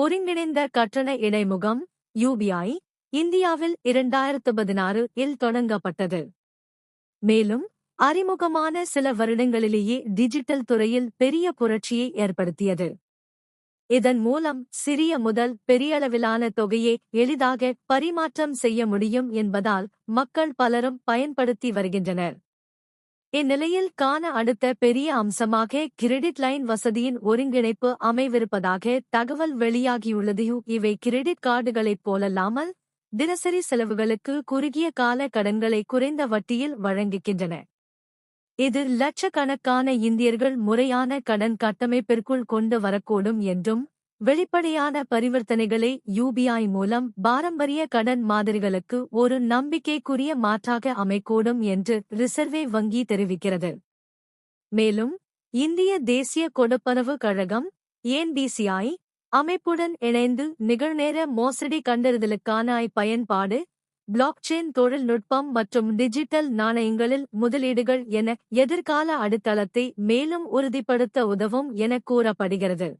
ஒருங்கிணைந்த கட்டண இடைமுகம் யூபிஐ இந்தியாவில் இரண்டாயிரத்து பதினாறு இல் தொடங்கப்பட்டது. மேலும் அறிமுகமான சில வருடங்களிலேயே டிஜிட்டல் துறையில் பெரிய புரட்சியை ஏற்படுத்தியது. இதன் மூலம் சிறிய முதல் பெரியளவிலான தொகையை எளிதாக பரிமாற்றம் செய்ய முடியும் என்பதால் மக்கள் பலரும் பயன்படுத்தி வருகின்றனர். இந்நிலையில் காண அடுத்த பெரிய அம்சமாக கிரெடிட் லைன் வசதியின் ஒருங்கிணைப்பு அமைவிருப்பதாக தகவல் வெளியாகியுள்ளது. இவை கிரெடிட் கார்டுகளைப் போலல்லாமல் தினசரி செலவுகளுக்கு குறுகிய கால கடன்களை குறைந்த வட்டியில் வழங்குகின்றன. இது லட்சக்கணக்கான இந்தியர்கள் முறையான கடன் கட்டமைப்பிற்குள் கொண்டு வரக்கூடும் என்றும் வெளிப்படையான பரிவர்த்தனைகளை யூபிஐ மூலம் பாரம்பரிய கடன் மாதிரிகளுக்கு ஒரு நம்பிக்கைக்குரிய மாற்றாக அமைக்கூடும் என்று ரிசர்வே வங்கி தெரிவிக்கிறது. மேலும் இந்திய தேசிய கொடுப்பனவு கழகம் ஏன்பிசிஐ அமைப்புடன் இணைந்து நிகழ்நேர மோசடி கண்டறிதலுக்கான பயன்பாடு பிளாக்செயின் தொழில்நுட்பம் மற்றும் டிஜிட்டல் நாணயங்களில் முதலீடுகள் என எதிர்கால அடித்தளத்தை மேலும் உறுதிப்படுத்த உதவும் என கூறப்படுகிறது.